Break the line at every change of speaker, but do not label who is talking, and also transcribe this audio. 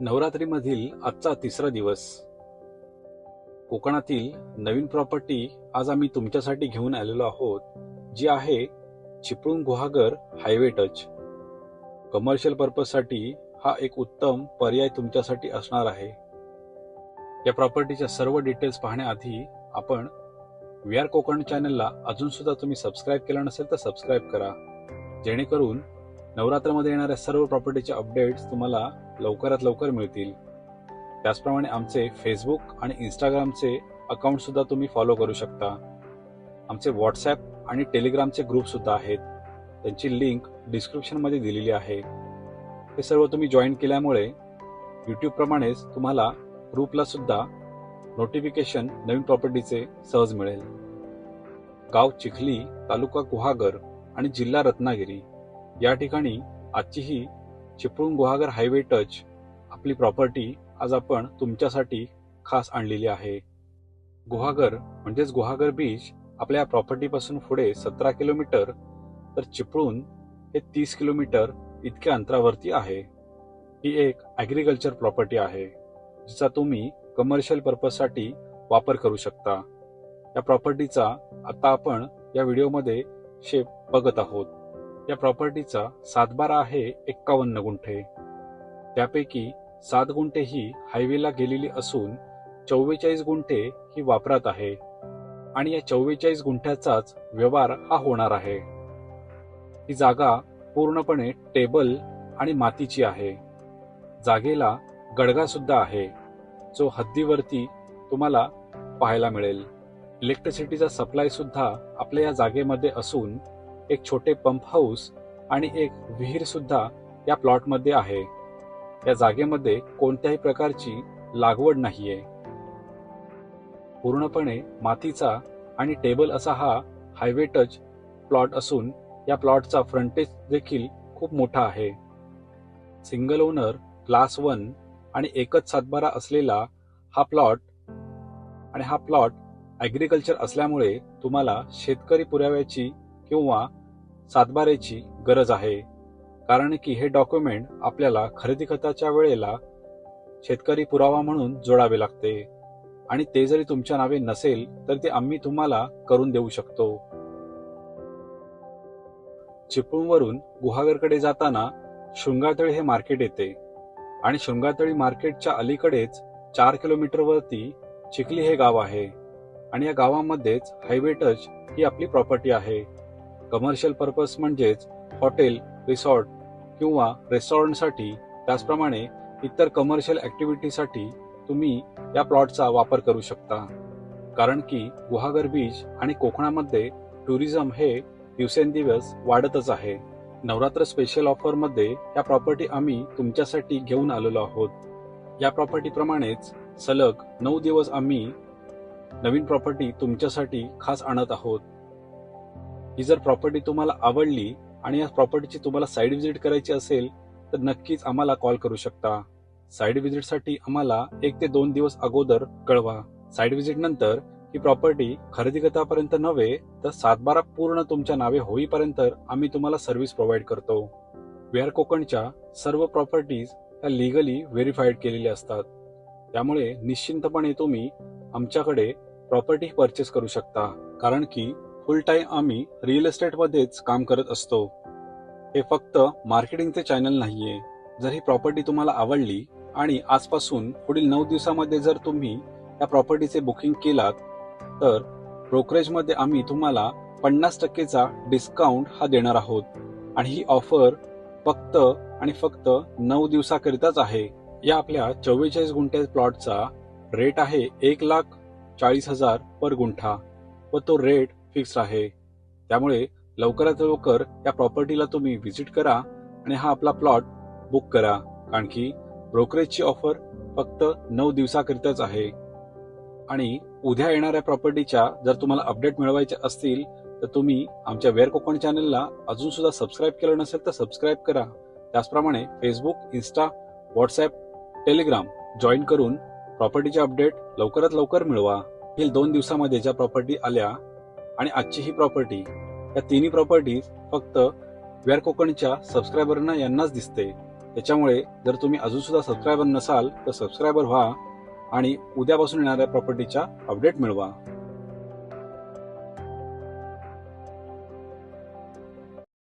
नवरात्रीमधील आजचा तिसरा दिवस. कोकणातील नवीन प्रॉपर्टी आज आम्ही तुमच्यासाठी घेऊन आलेलो आहोत जी आहे Chiplun Guhagar highway touch. Commercial पर्पजसाठी हा एक उत्तम पर्याय तुमच्यासाठी असणार आहे. या प्रॉपर्टीच्या सर्व डिटेल्स पाहण्याआधी आपण वी आर कोकण चॅनलला अजून सुद्धा तुम्ही सबस्क्राईब केलं नसेल तर सबस्क्राईब करा जेणेकरून नवरात्रामध्ये येणाऱ्या सर्व प्रॉपर्टीचे अपडेट्स तुम्हाला लवकरात लवकर मिळतील. त्याचप्रमाणे आमचे फेसबुक आणि इंस्टाग्रामचे अकाउंटसुद्धा तुम्ही फॉलो करू शकता. आमचे व्हॉट्सॲप आणि टेलिग्रामचे ग्रुपसुद्धा आहेत. त्यांची लिंक डिस्क्रिप्शनमध्ये दिलेली आहे. हे सर्व तुम्ही जॉईन केल्यामुळे यूट्यूबप्रमाणेच तुम्हाला ग्रुपला सुद्धा नोटिफिकेशन नवीन प्रॉपर्टीचे सहज मिळेल. गाव चिखली तालुका गुहागर आणि जिल्हा रत्नागिरी. या ठिकाणी आजची ही चिपळूण गुहागर हायवे टच आपली प्रॉपर्टी आज आपण तुमच्यासाठी खास आणलेली आहे. गुहागर म्हणजेच गुहागर बीच आपल्या या प्रॉपर्टीपासून पुढे सतरा किलोमीटर तर चिपळूण हे तीस किलोमीटर इतक्या अंतरावरती आहे. ही एक ॲग्रिकल्चर प्रॉपर्टी आहे जिचा तुम्ही कमर्शियल पर्पजसाठी वापर करू शकता. या प्रॉपर्टीचा आता आपण या व्हिडिओमध्ये शेप बघत आहोत. या प्रॉपर्टीचा सातबारा आहे एक्कावन्न गुंठे. त्यापैकी सात गुंठे ही हायवेला गेलेली असून चव्वेचाळीस गुंठे ही वापरात आहे. आणि या चव्वेचाळीस गुंठ्याचाच व्यवहार हा होणार आहे. ही जागा पूर्णपणे टेबल आणि मातीची आहे. जागेला गडगा सुद्धा आहे. जो हद्दीवरती तुम्हाला पाहायला मिळेल. इलेक्ट्रिसिटीचा सप्लाय सुद्धा आपल्या या जागेमध्ये असून एक छोटे पंप हाऊस आणि एक विहीर सुद्धा या प्लॉटमध्ये आहे. या जागेमध्ये कोणत्याही प्रकारची लागवड नाहीये. पूर्णपणे मातीचा आणि टेबल असा हा हायवे टच प्लॉट असून या प्लॉटचा फ्रंटेज देखील खूप मोठा आहे. सिंगल ओनर क्लास वन आणि एकच सातबारा असलेला हा प्लॉट आणि हा प्लॉट ॲग्रिकल्चर असल्यामुळे तुम्हाला शेतकरी पुराव्याची किंवा सातबाऱ्याची गरज आहे. कारण की हे डॉक्युमेंट आपल्याला खरेदी खताच्या वेळेला शेतकरी पुरावा म्हणून जोडावे लागते. आणि ते जरी तुमच्या नावे नसेल तर ते आम्ही तुम्हाला करून देऊ शकतो. चिपळूणवरून गुहागरकडे जाताना शृंगातळी हे मार्केट येते. आणि शृंगातळी मार्केटच्या अलीकडेच चार किलोमीटरवरती चिखली हे गाव आहे. आणि या गावामध्येच हायवे टच ही आपली प्रॉपर्टी आहे. कमर्शियल पर्पज म्हणजेच हॉटेल रिसॉर्ट किंवा रेस्टॉरंटसाठी. त्याचप्रमाणे इतर कमर्शियल ॲक्टिव्हिटीसाठी तुम्ही या प्लॉटचा वापर करू शकता. कारण की गुहागर बीच आणि कोकणामध्ये टुरिझम हे दिवसेंदिवस वाढतच आहे. नवरात्र स्पेशल ऑफरमध्ये या प्रॉपर्टी आम्ही तुमच्यासाठी घेऊन आलेलो आहोत. या प्रॉपर्टीप्रमाणेच सलग नऊ दिवस आम्ही नवीन प्रॉपर्टी तुमच्यासाठी खास आणत आहोत. ही जर प्रॉपर्टी तुम्हाला आवडली आणि या प्रॉपर्टीची तुम्हाला साईड व्हिजिट करायची असेल तर नक्कीच आम्हाला कॉल करू शकता. साईड व्हिजिटसाठी आम्हाला एक ते दोन दिवस अगोदर कळवा. साईड व्हिजिट नंतर ही प्रॉपर्टी खरेदी करतापर्यंत नव्हे तर सातबारा पूर्ण तुमच्या नावे होईपर्यंत आम्ही तुम्हाला सर्व्हिस प्रोव्हाइड करतो. वेअर कोकणच्या सर्व प्रॉपर्टीज ह्या लिगली व्हेरीफाईड केलेल्या असतात. त्यामुळे निश्चिंतपणे तुम्ही आमच्याकडे प्रॉपर्टी परचेस करू शकता. कारण की फुल टाईम आम्ही रिअल इस्टेटमध्येच काम करत असतो. हे फक्त मार्केटिंगचे चॅनल नाहीये. जर ही प्रॉपर्टी तुम्हाला आवडली आणि आजपासून पुढील नऊ दिवसामध्ये जर तुम्ही या प्रॉपर्टीचे बुकिंग केलात तर ब्रोकरेजमध्ये आम्ही तुम्हाला पन्नास टक्केचा डिस्काउंट हा देणार आहोत. आणि ही ऑफर फक्त आणि फक्त नऊ दिवसाकरिताच आहे. या आपल्या चव्वेचाळीस गुंठे प्लॉटचा रेट आहे एक लाख चाळीस हजार पर गुंठा व तो रेट फिक्स आहे. त्यामुळे लवकरात लवकर या प्रॉपर्टीला तुम्ही व्हिजिट करा आणि हा आपला प्लॉट बुक करा. कारण की ब्रोकरेजची ऑफर फक्त नऊ दिवसाकरिताच आहे. आणि उद्या येणाऱ्या प्रॉपर्टीच्या जर तुम्हाला अपडेट मिळवायचे असतील तर तुम्ही आमच्या वेअर कोकण चॅनलला अजून सुद्धा सबस्क्राईब केलं नसेल तर सबस्क्राईब करा. त्याचप्रमाणे Facebook Insta WhatsApp Telegram join करून प्रॉपर्टीचे अपडेट लवकरात लवकर मिळवा. पुढील दोन दिवसामध्ये ज्या प्रॉपर्टी आल्या आणि आजची ही प्रॉपर्टी या तिन्ही प्रॉपर्टीज फक्त वेअर कोकणच्या सबस्क्रायबरना यांनाच दिसते. त्याच्यामुळे जर तुम्ही अजून सुद्धा सबस्क्रायबर नसाल तर सबस्क्रायबर व्हा आणि उद्यापासून येणाऱ्या प्रॉपर्टीच्या अपडेट मिळवा.